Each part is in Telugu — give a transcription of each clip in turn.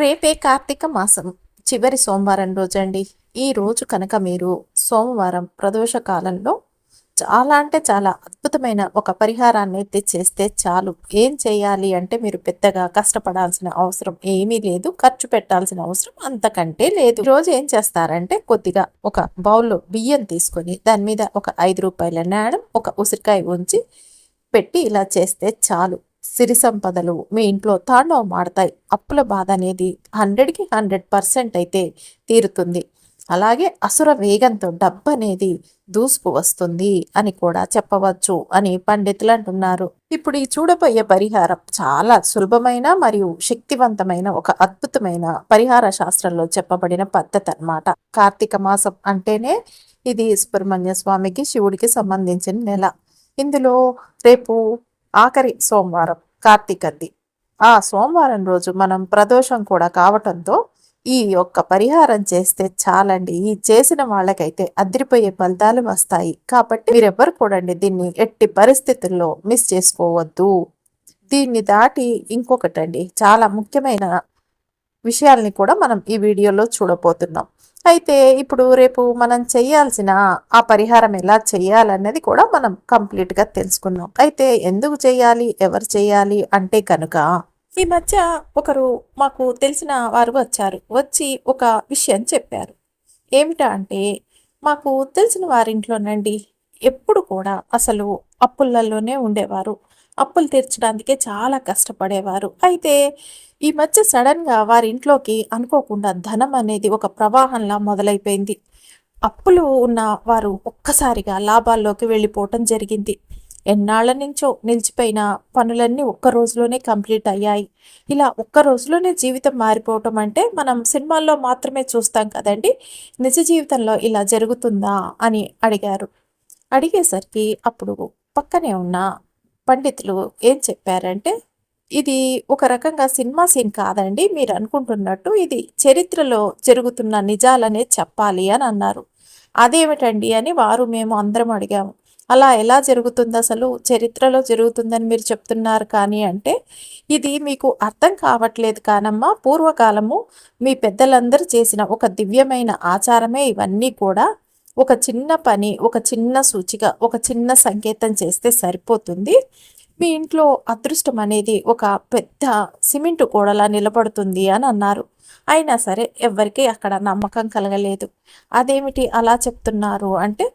రేపే కార్తీక మాసం. చివరి సోమవారం రోజండి. ఈ రోజు కనుక మీరు సోమవారం ప్రదోష కాలంలో చాలా అంటే చాలా అద్భుతమైన ఒక పరిహారాన్ని అయితే చేస్తే చాలు. ఏం చేయాలి అంటే మీరు పెద్దగా కష్టపడాల్సిన అవసరం ఏమీ లేదు. ఖర్చు పెట్టాల్సిన అవసరం అంతకంటే లేదు. రోజు ఏం చేస్తారంటే కొద్దిగా ఒక బౌల్లో బియ్యం తీసుకొని దాని మీద ఒక ఐదు రూపాయల నాణం ఒక ఉసిరికాయ ఉంచి పెట్టి ఇలా చేస్తే చాలు. సిరి సంపదలు మీ ఇంట్లో తాండవం మాడతాయి. అప్పుల బాధ అనేది హండ్రెడ్కి హండ్రెడ్ పర్సెంట్ అయితే తీరుతుంది. అలాగే అసుర వేగంతో డబ్బు అనేది దూసుకు వస్తుంది అని కూడా చెప్పవచ్చు అని పండితులు అంటున్నారు. ఇప్పుడు ఈ చూడబోయే పరిహారం చాలా సులభమైన మరియు శక్తివంతమైన ఒక అద్భుతమైన పరిహార శాస్త్రంలో చెప్పబడిన పద్ధతి అన్నమాట. కార్తీక మాసం అంటేనే ఇది సుబ్రహ్మణ్య స్వామికి శివుడికి సంబంధించిన నెల. ఇందులో రేపు ఆఖరి సోమవారం కార్తీకద్ది ఆ సోమవారం రోజు మనం ప్రదోషం కూడా కావటంతో ఈ యొక్క పరిహారం చేస్తే చాలండి. ఈ చేసిన వాళ్ళకైతే అదిరిపోయే ఫలితాలు వస్తాయి. కాబట్టి మీరెవ్వరు కూడండి దీన్ని ఎట్టి పరిస్థితుల్లో మిస్ చేసుకోవద్దు. దీన్ని దాటి ఇంకొకటండి చాలా ముఖ్యమైన విషయాల్ని కూడా మనం ఈ వీడియోలో చూడబోతున్నాం. అయితే ఇప్పుడు రేపు మనం చేయాల్సిన ఆ పరిహారం ఎలా చేయాలన్నది కూడా మనం కంప్లీట్గా తెలుసుకుందాం. అయితే ఎందుకు చేయాలి? ఎవరు చేయాలి? అంటే కనుక ఈ మధ్య ఒకరు మాకు తెలిసిన వారు వచ్చారు. వచ్చి ఒక విషయం చెప్పారు. ఏమిటా అంటే మాకు తెలిసిన వారింట్లోనండి ఎప్పుడు కూడా అసలు అప్పులలోనే ఉండేవారు. అప్పులు తీర్చడానికే చాలా కష్టపడేవారు. అయితే ఈ మధ్య సడన్గా వారి ఇంట్లోకి అనుకోకుండా ధనం అనేది ఒక ప్రవాహంలా మొదలైపోయింది. అప్పులు ఉన్న వారు ఒక్కసారిగా లాభాల్లోకి వెళ్ళిపోవటం జరిగింది. ఎన్నాళ్ళ నుంచో నిలిచిపోయిన పనులన్నీ ఒక్క రోజులోనే కంప్లీట్ అయ్యాయి. ఇలా ఒక్క రోజులోనే జీవితం మారిపోవటం అంటే మనం సినిమాల్లో మాత్రమే చూస్తాం కదండి. నిజ జీవితంలో ఇలా జరుగుతుందా అని అడిగారు. అడిగేసరికి అప్పుడు పక్కనే ఉన్న పండితులు ఏం చెప్పారంటే ఇది ఒక రకంగా సినిమా సీన్ కాదండి. మీరు అనుకుంటున్నట్టు ఇది చరిత్రలో జరుగుతున్న నిజాలనే చెప్పాలి అని అన్నారు. అదేమిటండి అని వారు మేము అందరం అడిగాము. అలా ఎలా జరుగుతుంది అసలు? చరిత్రలో జరుగుతుందని మీరు చెప్తున్నారు కానీ అంటే ఇది మీకు అర్థం కావట్లేదు కానమ్మా. పూర్వకాలము మీ పెద్దలందరూ చేసిన ఒక దివ్యమైన ఆచారమే ఇవన్నీ కూడా. ఒక చిన్న పని ఒక చిన్న సూచిక ఒక చిన్న సంకేతం చేస్తే సరిపోతుంది. మీ ఇంట్లో అదృష్టం అనేది ఒక పెద్ద సిమెంట్ గోడలా నిలబడుతుంది అని అన్నారు. అయినా సరే ఎవరికి అక్కడ నమ్మకం కలగలేదు. అదేమిటి అలా చెప్తున్నారు? అంటే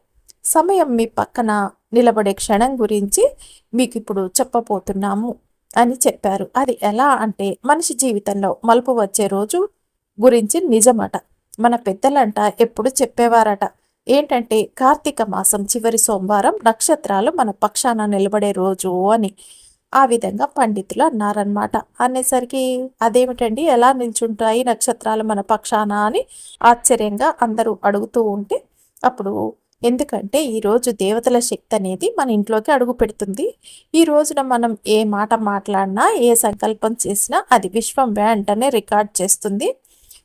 సమయం మీ పక్కన నిలబడే క్షణం గురించి మీకు ఇప్పుడు చెప్పబోతున్నాము అని చెప్పారు. అది ఎలా అంటే మనిషి జీవితంలో మలుపు వచ్చే రోజు గురించి నిజమట. మన పెద్దలంట ఎప్పుడు చెప్పేవారట. ఏంటంటే కార్తీక మాసం చివరి సోమవారం నక్షత్రాలు మన పక్షాన నిలబడే రోజు అని ఆ విధంగా పండితులు అన్నారనమాట అనేసరికి అదేమిటండి? ఎలా నిల్చుంటాయి నక్షత్రాలు మన పక్షాన అని ఆశ్చర్యంగా అందరూ అడుగుతూ ఉంటే అప్పుడు ఎందుకంటే ఈరోజు దేవతల శక్తి అనేది మన ఇంట్లోకి అడుగు పెడుతుంది. ఈ రోజున మనం ఏ మాట మాట్లాడినా ఏ సంకల్పం చేసినా అది విశ్వం వెంటనే రికార్డ్ చేస్తుంది.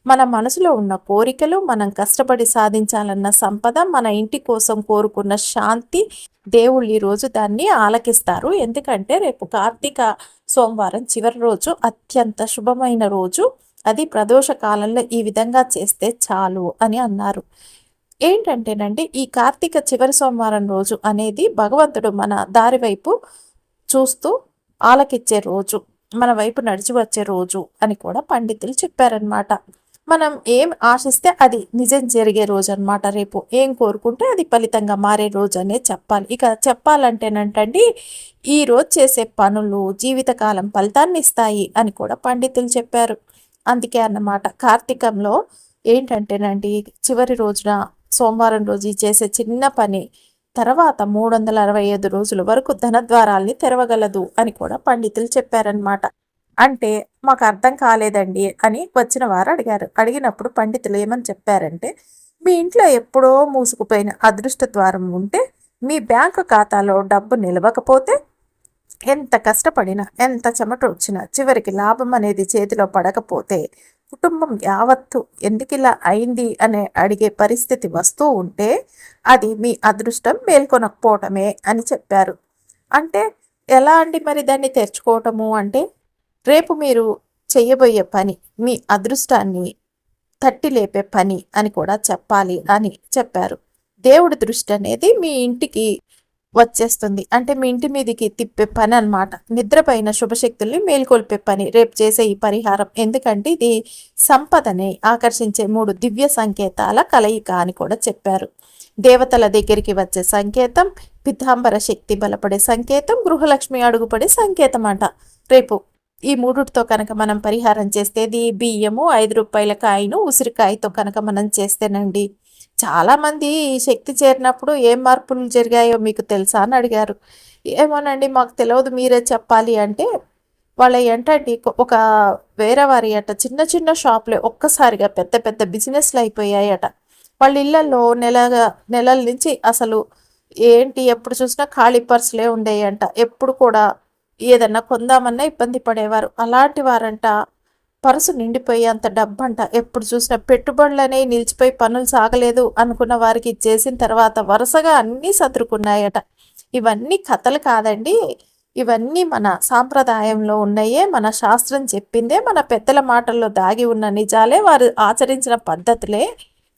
మన మనసులో ఉన్న కోరికలు మనం కష్టపడి సాధించాలన్న సంపద మన ఇంటి కోసం కోరుకున్న శాంతి దేవుళ్ళు ఈరోజు దాన్ని ఆలకిస్తారు. ఎందుకంటే రేపు కార్తీక సోమవారం చివరి రోజు అత్యంత శుభమైన రోజు. అది ప్రదోష కాలంలో ఈ విధంగా చేస్తే చాలు అని అన్నారు. ఏంటంటేనండి ఈ కార్తీక చివరి సోమవారం రోజు అనేది భగవంతుడు మన దారి వైపు చూస్తూ ఆలకిచ్చే రోజు మన వైపు నడిచి వచ్చే రోజు అని కూడా పండితులు చెప్పారనమాట మనం ఏం ఆశిస్తే అది నిజం జరిగే రోజు అనమాట రేపు ఏం కోరుకుంటే అది ఫలితంగా మారే రోజు అనే చెప్పాలి. ఇక చెప్పాలంటేనంటండి ఈ రోజు చేసే పనులు జీవితకాలం ఫలితాన్ని ఇస్తాయి అని కూడా పండితులు చెప్పారు. అందుకే అన్నమాట కార్తీకంలో ఏంటంటేనండి చివరి రోజున సోమవారం రోజు చేసే చిన్న పని తర్వాత మూడు వందల అరవై ఐదు రోజుల వరకు ధనద్వారాల్ని తెరవగలదు అని కూడా పండితులు చెప్పారనమాట అంటే మాకు అర్థం కాలేదండి అని వచ్చిన వారు అడిగారు. అడిగినప్పుడు పండితులు ఏమని చెప్పారంటే మీ ఇంట్లో ఎప్పుడో మూసుకుపోయిన అదృష్ట ద్వారం ఉంటే మీ బ్యాంకు ఖాతాలో డబ్బు నిలవకపోతే ఎంత కష్టపడినా ఎంత చెమట వచ్చినా చివరికి లాభం అనేది చేతిలో పడకపోతే కుటుంబం యావత్తు ఎందుకిలా అయింది? అనే అడిగే పరిస్థితి వస్తూ ఉంటే అది మీ అదృష్టం మేల్కొనకపోవటమే అని చెప్పారు. అంటే ఎలా అండి మరి దాన్ని తెరుచుకోవటము అంటే రేపు మీరు చేయబోయే పని మీ అదృష్టాన్ని తట్టి లేపే పని అని కూడా చెప్పాలి అని చెప్పారు. దేవుడి దృష్టి అనేది మీ ఇంటికి వచ్చేస్తుంది. అంటే మీ ఇంటి మీదకి తిప్పే పని అనమాట నిద్రపైన శుభశక్తుల్ని మేల్కొల్పే పని రేపు చేసే ఈ పరిహారం. ఎందుకంటే ఇది సంపదని ఆకర్షించే మూడు దివ్య సంకేతాల కలయిక అని కూడా చెప్పారు. దేవతల దగ్గరికి వచ్చే సంకేతం పితాంబర శక్తి బలపడే సంకేతం గృహలక్ష్మి అడుగుపడే సంకేతం అంట. రేపు ఈ మూడుతో కనుక మనం పరిహారం చేస్తే ఇది బియ్యము ఐదు రూపాయల కాయను ఉసిరికాయతో కనుక మనం చేస్తేనండి. చాలామంది శక్తి చేరినప్పుడు ఏం మార్పులు జరిగాయో మీకు తెలుసా అని అడిగారు. ఏమోనండి మాకు తెలియదు మీరే చెప్పాలి అంటే వాళ్ళ ఏంటంటే ఒక వేరే వారి అట చిన్న చిన్న షాప్లే ఒక్కసారిగా పెద్ద పెద్ద బిజినెస్లు అయిపోయాయట. వాళ్ళ ఇళ్ళలో నెలగా నెలల నుంచి అసలు ఏంటి ఎప్పుడు చూసినా ఖాళీ పర్సులే ఉండేయంట. ఎప్పుడు కూడా ఏదన్నా కొందామన్నా ఇబ్బంది పడేవారు. అలాంటి వారంట పరుసు నిండిపోయేంత డబ్బంట. ఎప్పుడు చూసినా పెట్టుబడులనే నిలిచిపోయి పనులు సాగలేదు అనుకున్న వారికి చేసిన తర్వాత వరుసగా అన్నీ సదురుకున్నాయట. ఇవన్నీ కథలు కాదండి. ఇవన్నీ మన సాంప్రదాయంలో ఉన్నాయే మన శాస్త్రం చెప్పిందే మన పెద్దల మాటల్లో దాగి ఉన్న నిజాలే వారు ఆచరించిన పద్ధతులే.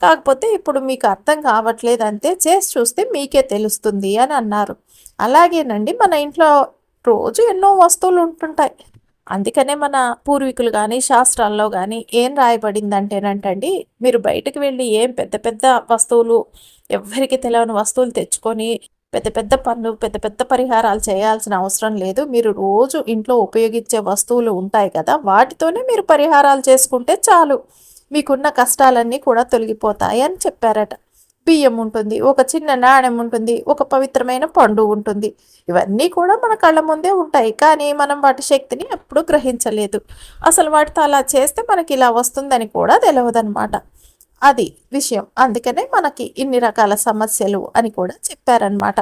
కాకపోతే ఇప్పుడు మీకు అర్థం కావట్లేదు అంతే చేసి చూస్తే మీకే తెలుస్తుంది అని అన్నారు. అలాగేనండి మన ఇంట్లో రోజు ఎన్నో వస్తువులు ఉంటుంటాయి. అందుకనే మన పూర్వీకులు కానీ శాస్త్రాల్లో కానీ ఏం రాయబడిందంటేనంటండి మీరు బయటకు వెళ్ళి ఏం పెద్ద పెద్ద వస్తువులు ఎవ్వరికి తెలియని వస్తువులు తెచ్చుకొని పెద్ద పెద్ద పనులు పెద్ద పెద్ద పరిహారాలు చేయాల్సిన అవసరం లేదు. మీరు రోజు ఇంట్లో ఉపయోగించే వస్తువులు ఉంటాయి కదా వాటితోనే మీరు పరిహారాలు చేసుకుంటే చాలు. మీకున్న కష్టాలన్నీ కూడా తొలగిపోతాయి అని చెప్పారట. బియ్యం ఉంటుంది ఒక చిన్న నాణెం ఉంటుంది ఒక పవిత్రమైన పండు ఉంటుంది. ఇవన్నీ కూడా మన కళ్ళ ముందే ఉంటాయి కానీ మనం వాటి శక్తిని ఎప్పుడూ గ్రహించలేదు. అసలు వాటితో అలా చేస్తే మనకి ఇలా వస్తుందని కూడా తెలియదన్నమాట అది విషయం. అందుకనే మనకి ఇన్ని రకాల సమస్యలు అని కూడా చెప్పారనమాట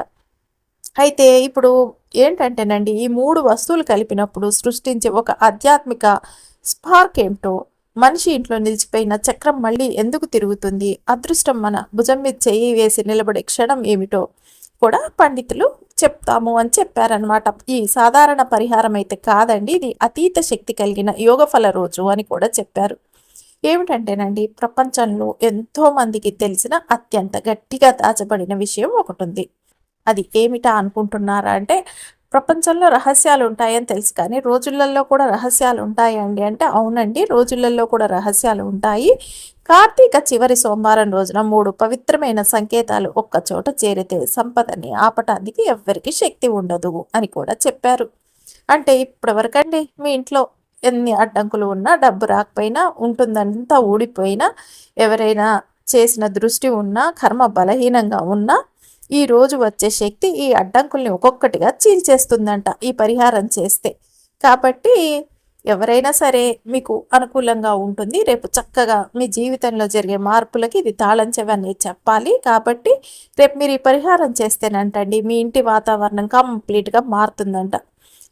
అయితే ఇప్పుడు ఏంటంటేనండి ఈ మూడు వస్తువులు కలిపినప్పుడు సృష్టించే ఒక ఆధ్యాత్మిక స్పార్క్ ఏమిటో మనిషి ఇంట్లో నిలిచిపోయిన చక్రం మళ్ళీ ఎందుకు తిరుగుతుంది? అదృష్టం మన భుజం మీద చేయి వేసి నిలబడే క్షణం ఏమిటో కూడా పండితులు చెప్తాము అని చెప్పారనమాట ఈ సాధారణ పరిహారం అయితే కాదండి ఇది అతీత శక్తి కలిగిన యోగఫల రోజు అని కూడా చెప్పారు. ఏమిటంటేనండి ప్రపంచంలో ఎంతో మందికి తెలిసిన అత్యంత గట్టిగా దాచబడిన విషయం ఒకటి ఉంది. అది ఏమిటా అనుకుంటున్నారా అంటే ప్రపంచంలో రహస్యాలు ఉంటాయని తెలుసు కానీ రోజులలో కూడా రహస్యాలు ఉంటాయండి. అంటే అవునండి రోజులలో కూడా రహస్యాలు ఉంటాయి. కార్తీక చివరి సోమవారం రోజున మూడు పవిత్రమైన సంకేతాలు ఒక్క చోట చేరితే సంపదని ఆపటానికి ఎవ్వరికి శక్తి ఉండదు అని కూడా చెప్పారు. అంటే ఇప్పటివరకండి మీ ఇంట్లో ఎన్ని అడ్డంకులు ఉన్నా డబ్బు రాకపోయినా ఉంటుందంతా ఊడిపోయినా ఎవరైనా చేసిన దృష్టి ఉన్నా కర్మ బలహీనంగా ఉన్నా ఈ రోజు వచ్చే శక్తి ఈ అడ్డంకుల్ని ఒక్కొక్కటిగా చీల్చేస్తుందంట ఈ పరిహారం చేస్తే. కాబట్టి ఎవరైనా సరే మీకు అనుకూలంగా ఉంటుంది. రేపు చక్కగా మీ జీవితంలో జరిగే మార్పులకి ఇది తాళం చెవని చెప్పాలి. కాబట్టి రేపు మీరు ఈ పరిహారం చేస్తేనంటండి మీ ఇంటి వాతావరణం కంప్లీట్గా మారుతుందంట.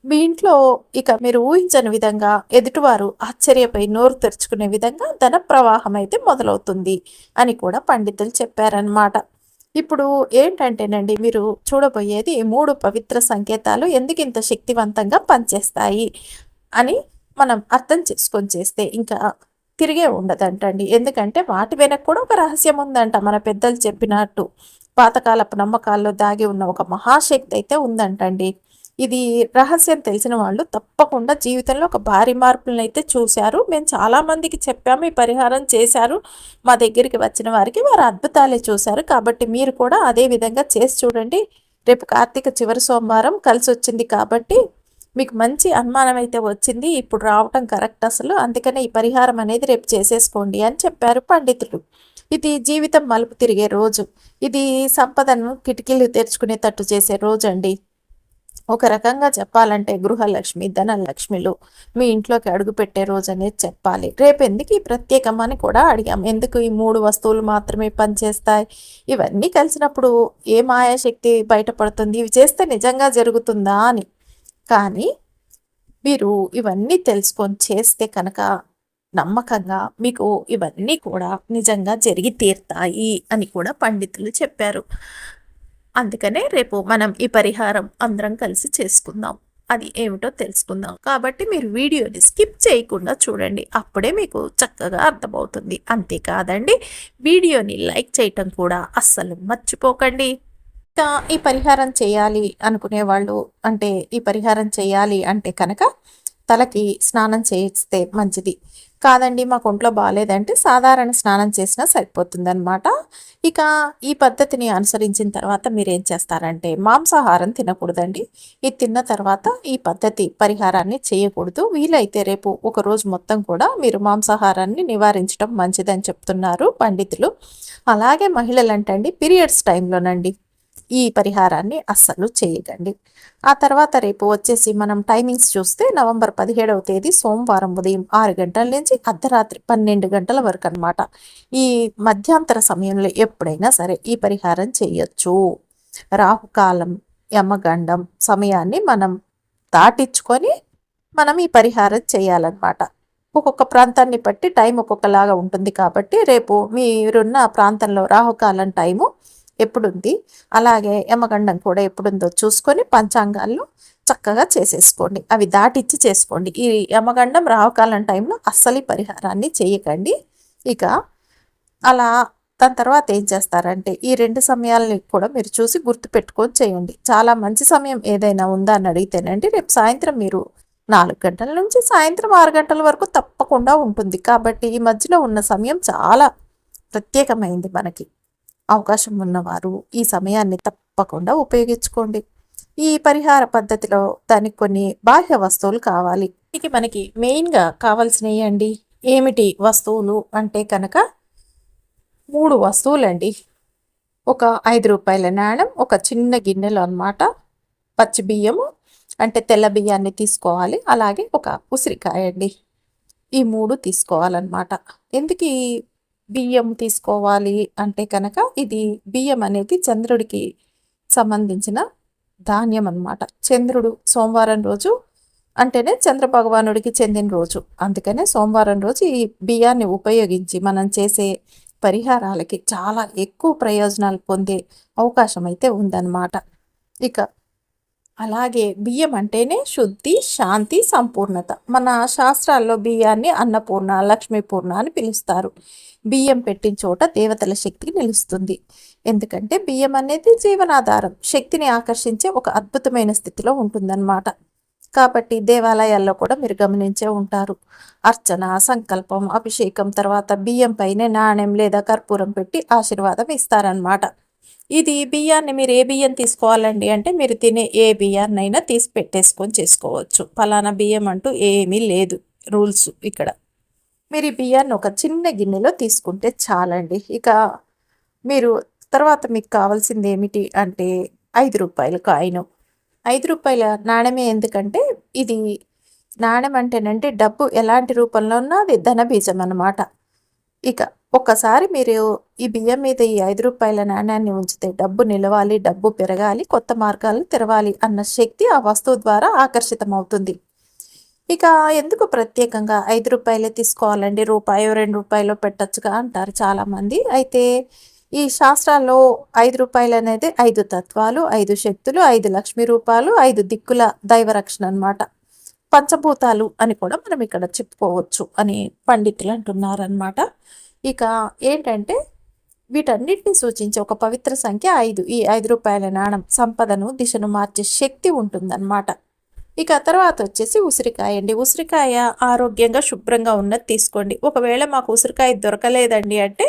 మీ ఇంట్లో ఇక మీరు ఊహించని విధంగా ఎదుటివారు ఆశ్చర్యపై నోరు తెరుచుకునే విధంగా ధన ప్రవాహం అయితే మొదలవుతుంది అని కూడా పండితులు చెప్పారనమాట ఇప్పుడు ఏంటంటేనండి మీరు చూడబోయేది మూడు పవిత్ర సంకేతాలు ఎందుకు ఇంత శక్తివంతంగా పనిచేస్తాయి అని మనం అర్థం చేసుకొని చేస్తే ఇంకా తిరిగే ఉండదంటండి. ఎందుకంటే వాటి వెనక కూడా ఒక రహస్యం ఉందంట. మన పెద్దలు చెప్పినట్టు పాతకాలపు నమ్మకాల్లో దాగి ఉన్న ఒక మహాశక్తి అయితే ఉందంటండి. ఇది రహస్యం తెలిసిన వాళ్ళు తప్పకుండా జీవితంలో ఒక భారీ మార్పులను అయితే చూశారు. మేము చాలామందికి చెప్పాము ఈ పరిహారం చేశారు. మా దగ్గరికి వచ్చిన వారికి వారు అద్భుతాలే చూశారు. కాబట్టి మీరు కూడా అదే విధంగా చేసి చూడండి. రేపు కార్తీక చివరి సోమవారం కలిసి వచ్చింది కాబట్టి మీకు మంచి అనుమానం అయితే వచ్చింది. ఇప్పుడు రావటం కరెక్ట్ అసలు. అందుకనే ఈ పరిహారం అనేది రేపు చేసేసుకోండి అని చెప్పారు పండితులు. ఇది జీవితం మలుపు తిరిగే రోజు. ఇది సంపదను కిటికీలు తెరుచుకునేటట్టు చేసే రోజు అండి ఒక రకంగా చెప్పాలంటే గృహలక్ష్మి ధనలక్ష్మిలు మీ ఇంట్లోకి అడుగు పెట్టే రోజు అనేది చెప్పాలి. రేపు ఎందుకు ఈ ప్రత్యేకం అని కూడా అడిగాం. ఎందుకు ఈ మూడు వస్తువులు మాత్రమే పనిచేస్తాయి? ఇవన్నీ కలిసినప్పుడు ఏ మాయాశక్తి బయటపడుతుంది? ఇవి చేస్తే నిజంగా జరుగుతుందా అని. కానీ మీరు ఇవన్నీ తెలుసుకొని చేస్తే కనుక నమ్మకంగా మీకు ఇవన్నీ కూడా నిజంగా జరిగి తీరుతాయి అని కూడా పండితులు చెప్పారు. అందుకనే రేపు మనం ఈ పరిహారం అందరం కలిసి చేసుకుందాం. అది ఏమిటో తెలుసుకుందాం. కాబట్టి మీరు వీడియోని స్కిప్ చేయకుండా చూడండి. అప్పుడే మీకు చక్కగా అర్థమవుతుంది. అంతేకాదండి వీడియోని లైక్ చేయటం కూడా అస్సలు మర్చిపోకండి. ఇంకా ఈ పరిహారం చేయాలి అనుకునే వాళ్ళు అంటే ఈ పరిహారం చేయాలి అంటే కనుక తలకి స్నానం చేయిస్తే మంచిది. కాదండి మాకు ఒంట్లో బాగాలేదంటే సాధారణ స్నానం చేసినా సరిపోతుందనమాట ఇక ఈ పద్ధతిని అనుసరించిన తర్వాత మీరు ఏం చేస్తారంటే మాంసాహారం తినకూడదండి. ఇది తిన్న తర్వాత ఈ పద్ధతి పరిహారాన్ని చేయకూడదు. వీలైతే రేపు ఒక రోజు మొత్తం కూడా మీరు మాంసాహారాన్ని నివారించడం మంచిదని చెప్తున్నారు పండితులు. అలాగే మహిళలు అండి పీరియడ్స్ టైంలోనండి. ఈ పరిహారాన్ని అస్సలు చేయకండి. ఆ తర్వాత రేపు వచ్చేసి మనం టైమింగ్స్ చూస్తే నవంబర్ పదిహేడవ తేదీ సోమవారం ఉదయం ఆరు గంటల నుంచి అర్ధరాత్రి పన్నెండు గంటల వరకు అనమాట ఈ మధ్యాంతర సమయంలో ఎప్పుడైనా సరే ఈ పరిహారం చేయొచ్చు. రాహుకాలం యమగండం సమయాన్ని మనం దాటించుకొని మనం ఈ పరిహారం చేయాలన్నమాట. ఒక్కొక్క ప్రాంతాన్ని బట్టి టైం ఒక్కొక్కలాగా ఉంటుంది కాబట్టి రేపు మీరున్న ప్రాంతంలో రాహుకాలం టైము ఎప్పుడుంది? అలాగే యమగండం కూడా ఎప్పుడుందో చూసుకొని పంచాంగాల్లో చక్కగా చేసేసుకోండి. అవి దాటిచ్చి చేసుకోండి. ఈ యమగండం రావకాలం టైంలో అస్సలు పరిహారాన్ని చేయకండి. ఇక అలా దాని తర్వాత ఏం చేస్తారంటే ఈ రెండు సమయాలని కూడా మీరు చూసి గుర్తు పెట్టుకొని చేయండి. చాలా మంచి సమయం ఏదైనా ఉందా అని అడిగితేనండి రేపు సాయంత్రం మీరు నాలుగు గంటల నుంచి సాయంత్రం ఆరు గంటల వరకు తప్పకుండా ఉంటుంది. కాబట్టి ఈ మధ్యలో ఉన్న సమయం చాలా ప్రత్యేకమైంది మనకి. అవకాశం ఉన్నవారు ఈ సమయాన్ని తప్పకుండా ఉపయోగించుకోండి. ఈ పరిహార పద్ధతిలో దానికి కొన్ని బాహ్య వస్తువులు కావాలి. ఇక మనకి మెయిన్గా కావాల్సినవి అండి. ఏమిటి వస్తువులు అంటే కనుక మూడు వస్తువులండి. ఒక ఐదు రూపాయల నాణం ఒక చిన్న గిన్నెలు అనమాట పచ్చి బియ్యము అంటే తెల్ల బియ్యాన్ని తీసుకోవాలి. అలాగే ఒక ఉసిరికాయ అండి ఈ మూడు తీసుకోవాలన్నమాట. ఎందుకు బియ్యం తీసుకోవాలి అంటే కనుక ఇది బియ్యం అనేది చంద్రుడికి సంబంధించిన ధాన్యం అనమాట చంద్రుడు సోమవారం రోజు అంటేనే చంద్ర భగవానుడికి చెందిన రోజు. అందుకనే సోమవారం రోజు ఈ బియ్యాన్ని ఉపయోగించి మనం చేసే పరిహారాలకి చాలా ఎక్కువ ప్రయోజనాలు పొందే అవకాశం అయితే ఉందన్నమాట. ఇక అలాగే బియ్యం అంటేనే శుద్ధి శాంతి సంపూర్ణత. మన శాస్త్రాల్లో బియ్యాన్ని అన్నపూర్ణ లక్ష్మీపూర్ణ అని పిలుస్తారు. బియ్యం పెట్టిన చోట దేవతల శక్తి నిలుస్తుంది. ఎందుకంటే బియ్యం అనేది జీవనాధారం. శక్తిని ఆకర్షించే ఒక అద్భుతమైన స్థితిలో ఉంటుందన్నమాట. కాబట్టి దేవాలయాల్లో కూడా మీరు గమనించే ఉంటారు. అర్చన సంకల్పం అభిషేకం తర్వాత బియ్యం పైన నాణ్యం లేదా కర్పూరం పెట్టి ఆశీర్వాదం ఇస్తారనమాట ఇది బియ్యాన్ని మీరు ఏ బియ్యం తీసుకోవాలండి అంటే మీరు తినే ఏ బియ్యాన్నైనా తీసి పెట్టేసుకొని చేసుకోవచ్చు. ఫలానా బియ్యం అంటూ ఏమీ లేదు. రూల్స్ ఇక్కడ. మీరు ఈ బియ్యాన్ని ఒక చిన్న గిన్నెలో తీసుకుంటే చాలండి. ఇక మీరు తర్వాత మీకు కావాల్సింది ఏమిటి అంటే ఐదు రూపాయలు కాయిన్. ఐదు రూపాయల నాణ్యమే ఎందుకంటే ఇది నాణ్యం అంటేనంటే డబ్బు ఎలాంటి రూపంలో ఉన్నా అది ధనబీజం అన్నమాట. ఇక ఒక్కసారి మీరు ఈ బియ్యం మీద ఈ ఐదు రూపాయల నాణ్యాన్ని ఉంచితే డబ్బు నిలవాలి డబ్బు పెరగాలి కొత్త మార్గాలు తెరవాలి అన్న శక్తి ఆ వస్తువు ద్వారా ఆకర్షితమవుతుంది. ఇక ఎందుకు ప్రత్యేకంగా ఐదు రూపాయలే తీసుకోవాలండి? రూపాయి రెండు రూపాయలు పెట్టచ్చుగా అంటారు చాలామంది. అయితే ఈ శాస్త్రాల్లో ఐదు రూపాయలు అనేది ఐదు తత్వాలు ఐదు శక్తులు ఐదు లక్ష్మీ రూపాలు ఐదు దిక్కుల దైవరక్షణ అనమాట పంచభూతాలు అని కూడా మనం ఇక్కడ చెప్పుకోవచ్చు అని పండితులు అంటున్నారనమాట ఇక ఏంటంటే వీటన్నిటిని సూచించే ఒక పవిత్ర సంఖ్య ఐదు. ఈ ఐదు రూపాయల నాణం సంపదను దిశను మార్చే శక్తి ఉంటుందన్నమాట. ఇక తర్వాత వచ్చేసి ఉసిరికాయ అండి. ఉసిరికాయ ఆరోగ్యంగా శుభ్రంగా ఉన్నది తీసుకోండి. ఒకవేళ మాకు ఉసిరికాయ దొరకలేదండి అంటే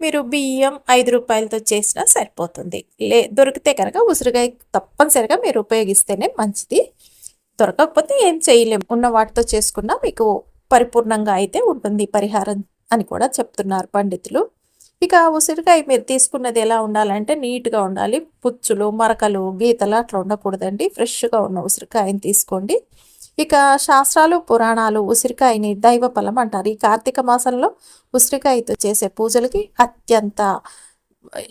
మీరు బియ్యం ఐదు రూపాయలతో చేసినా సరిపోతుంది. లే దొరికితే కనుక ఉసిరికాయ తప్పనిసరిగా మీరు ఉపయోగిస్తేనే మంచిది. దొరకకపోతే ఏం చేయలేం. ఉన్న వాటితో చేసుకున్నా మీకు పరిపూర్ణంగా అయితే ఉంటుంది పరిహారం అని కూడా చెప్తున్నారు పండితులు. ఇక ఉసిరికాయ మీరు తీసుకున్నది ఎలా ఉండాలంటే నీట్గా ఉండాలి. పుచ్చులు మరకలు గీతలు అట్లా ఉండకూడదండి. ఫ్రెష్గా ఉన్న ఉసిరికాయని తీసుకోండి. ఇక శాస్త్రాలు పురాణాలు ఉసిరికాయని దైవ ఫలం అంటారు. ఈ కార్తీక మాసంలో ఉసిరికాయతో చేసే పూజలకి అత్యంత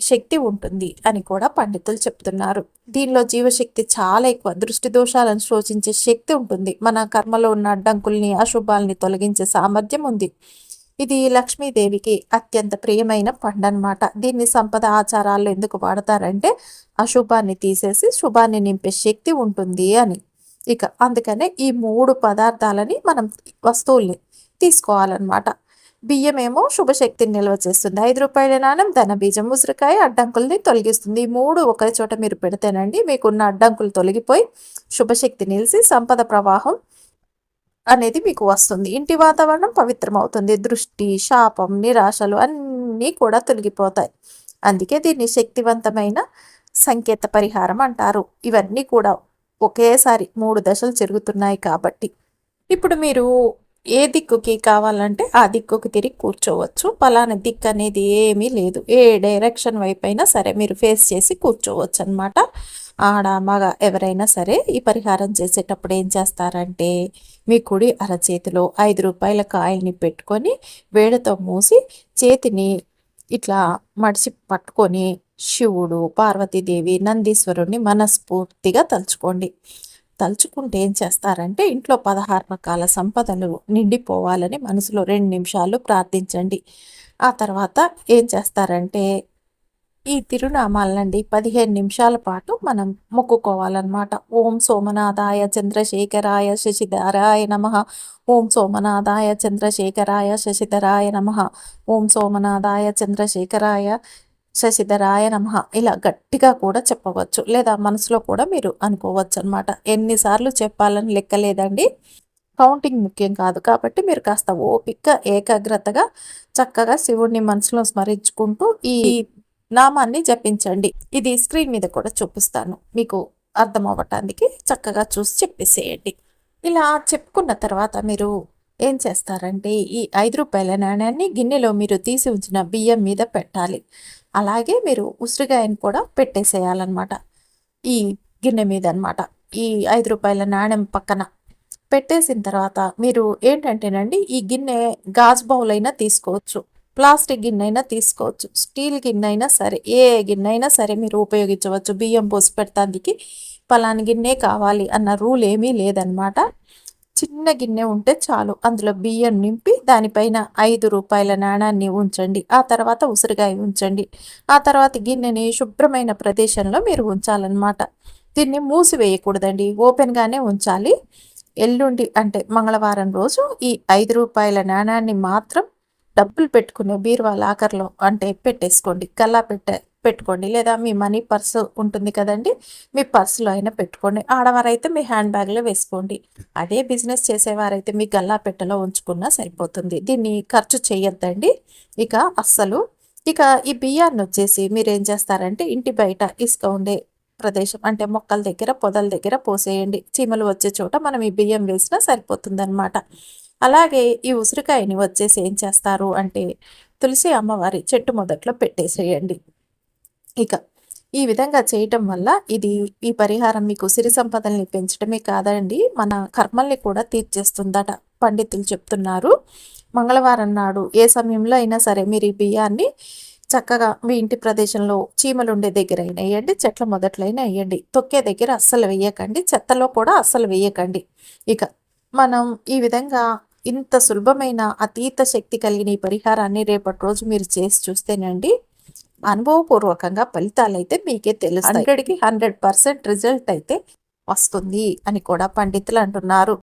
శక్తి ఉంటుంది అని కూడా పండితులు చెప్తున్నారు. దీనిలో జీవశక్తి చాలా ఎక్కువ దృష్టి దోషాలను శోచించే శక్తి ఉంటుంది. మన కర్మలో ఉన్న అడ్డంకుల్ని అశుభాల్ని తొలగించే సామర్థ్యం ఉంది. ఇది లక్ష్మీదేవికి అత్యంత ప్రియమైన పండు అనమాట దీన్ని సంపద ఆచారాల్లో ఎందుకు వాడతారంటే అశుభాన్ని తీసేసి శుభాన్ని నింపే శక్తి ఉంటుంది అని. ఇక అందుకనే ఈ మూడు పదార్థాలని మనం వస్తువుల్ని తీసుకోవాలన్నమాట. బియ్యం ఏమో శుభశక్తిని నిల్వ చేస్తుంది. ఐదు రూపాయల నాణం ధన బీజం ఉసిరికాయ అడ్డంకుల్ని తొలగిస్తుంది. ఈ మూడు ఒకే చోట మీరు పెడితేనండి మీకున్న అడ్డంకులు తొలగిపోయి శుభశక్తి నిలిచి సంపద ప్రవాహం అనేది మీకు వస్తుంది. ఇంటి వాతావరణం పవిత్రమవుతుంది. దృష్టి శాపం నిరాశలు అన్నీ కూడా తొలగిపోతాయి. అందుకే దీన్ని శక్తివంతమైన సంకేత పరిహారం అంటారు. ఇవన్నీ కూడా ఒకేసారి మూడు దశలు జరుగుతున్నాయి కాబట్టి. ఇప్పుడు మీరు ఏ దిక్కుకి కావాలంటే ఆ దిక్కుకి తిరిగి కూర్చోవచ్చు. పలానా దిక్కు అనేది ఏమీ లేదు. ఏ డైరెక్షన్ వైపు అయినా సరే మీరు ఫేస్ చేసి కూర్చోవచ్చు అనమాట ఆడ మగ ఎవరైనా సరే ఈ పరిహారం చేసేటప్పుడు ఏం చేస్తారంటే మీ కుడి అరచేతిలో ఐదు రూపాయల కాయల్ని పెట్టుకొని వేడితో మూసి చేతిని ఇట్లా మడిచి పట్టుకొని శివుడు పార్వతీదేవి నందీశ్వరుణ్ణి మనస్ఫూర్తిగా తలుచుకోండి. తలుచుకుంటే ఏం చేస్తారంటే ఇంట్లో పదహారు రకాల సంపదలు నిండిపోవాలని మనసులో రెండు నిమిషాలు ప్రార్థించండి. ఆ తర్వాత ఏం చేస్తారంటే ఈ తిరునామాలనండి పదిహేను నిమిషాల పాటు మనం మొక్కుకోవాలన్నమాట. ఓం సోమనాథాయ చంద్రశేఖరాయ శశిధరాయ నమ. ఓం సోమనాథాయ చంద్రశేఖరాయ శశిధరాయ నమ. ఓం సోమనాథాయ చంద్రశేఖరాయ శశిధరాయ నమ. ఇలా గట్టిగా కూడా చెప్పవచ్చు. లేదా మనసులో కూడా మీరు అనుకోవచ్చు అనమాట ఎన్నిసార్లు చెప్పాలని లెక్కలేదండి కౌంటింగ్ ముఖ్యం కాదు. కాబట్టి మీరు కాస్త ఓపిక ఏకాగ్రతగా చక్కగా శివుడిని మనసులో స్మరించుకుంటూ ఈ నామాన్ని జపించండి. ఇది స్క్రీన్ మీద కూడా చూపిస్తాను. మీకు అర్థం అవ్వటానికి చక్కగా చూసి చెప్పేసేయండి. ఇలా చెప్పుకున్న తర్వాత మీరు ఏం చేస్తారంటే ఈ ఐదు రూపాయల నాణ్యాన్ని గిన్నెలో మీరు తీసి ఉంచిన బియ్యం మీద పెట్టాలి. అలాగే మీరు ఉసిరికాయని కూడా పెట్టేసేయాలన్నమాట. ఈ గిన్నె మీద అనమాట ఈ ఐదు రూపాయల నాణ్యం పక్కన పెట్టేసిన తర్వాత మీరు ఏంటంటేనండి ఈ గిన్నె గాజు బౌల్ అయినా తీసుకోవచ్చు ప్లాస్టిక్ గిన్నె అయినా తీసుకోవచ్చు స్టీల్ గిన్నె అయినా సరే ఏ గిన్నె అయినా సరే మీరు ఉపయోగించవచ్చు. బియ్యం పోసి పెడతానికి పలాని గిన్నె కావాలి అన్న రూల్ ఏమీ లేదనమాట చిన్న గిన్నె ఉంటే చాలు. అందులో బియ్యం నింపి దానిపైన ఐదు రూపాయల నాణాన్ని ఉంచండి. ఆ తర్వాత ఉసిరికాయ ఉంచండి. ఆ తర్వాత గిన్నెని శుభ్రమైన ప్రదేశంలో మీరు ఉంచాలన్నమాట. దీన్ని మూసివేయకూడదండి. ఓపెన్గానే ఉంచాలి. ఎల్లుండి అంటే మంగళవారం రోజు ఈ ఐదు రూపాయల నాణాన్ని మాత్రం డబ్బులు పెట్టుకునే బీరువా లాకర్లో అంటే పెట్టేసుకోండి. గల్లా పెట్టే పెట్టుకోండి. లేదా మీ మనీ పర్సు ఉంటుంది కదండి మీ పర్సులో అయినా పెట్టుకోండి. ఆడవారైతే మీ హ్యాండ్ బ్యాగ్లో వేసుకోండి. అదే బిజినెస్ చేసేవారైతే మీ గల్లా పెట్టెలో ఉంచుకున్నా సరిపోతుంది. దీన్ని ఖర్చు చేయొద్దండి. ఇక అస్సలు. ఇక ఈ బియ్యాన్ని వచ్చేసి మీరు ఏం చేస్తారంటే ఇంటి బయట ఇసుక ఉండే ప్రదేశం అంటే మొక్కల దగ్గర పొదల దగ్గర పోసేయండి. చీమలు వచ్చే చోట మనం ఈ బియ్యం వేసినా సరిపోతుందన్నమాట. అలాగే ఈ ఉసిరికాయని వచ్చేసి ఏం చేస్తారు అంటే తులసి అమ్మవారి చెట్టు మొదట్లో పెట్టేసేయండి. ఇక ఈ విధంగా చేయటం వల్ల ఇది ఈ పరిహారం మీకు సిరి సంపదల్ని పెంచడమే కాదండి మన కర్మల్ని కూడా తీర్చేస్తుందట పండితులు చెప్తున్నారు. మంగళవారం నాడు ఏ సమయంలో అయినా సరే మీరు ఈ బియ్యాన్ని చక్కగా మీ ఇంటి ప్రదేశంలో చీమలు ఉండే దగ్గర అయినా వేయండి చెట్ల మొదట్లైనా వేయండి. తొక్కే దగ్గర అస్సలు వేయకండి చెత్తలో కూడా అస్సలు వేయకండి. ఇక మనం ఈ విధంగా ఇంత సులభమైన అతీత శక్తి కలిగిన ఈ పరిహారాన్ని రేపటి రోజు మీరు చేసి చూస్తేనండి అనుభవపూర్వకంగా ఫలితాలు అయితే మీకే తెలుసు హండ్రెడ్కి హండ్రెడ్ పర్సెంట్ రిజల్ట్ అయితే వస్తుంది అని కూడా పండితులు అంటున్నారు.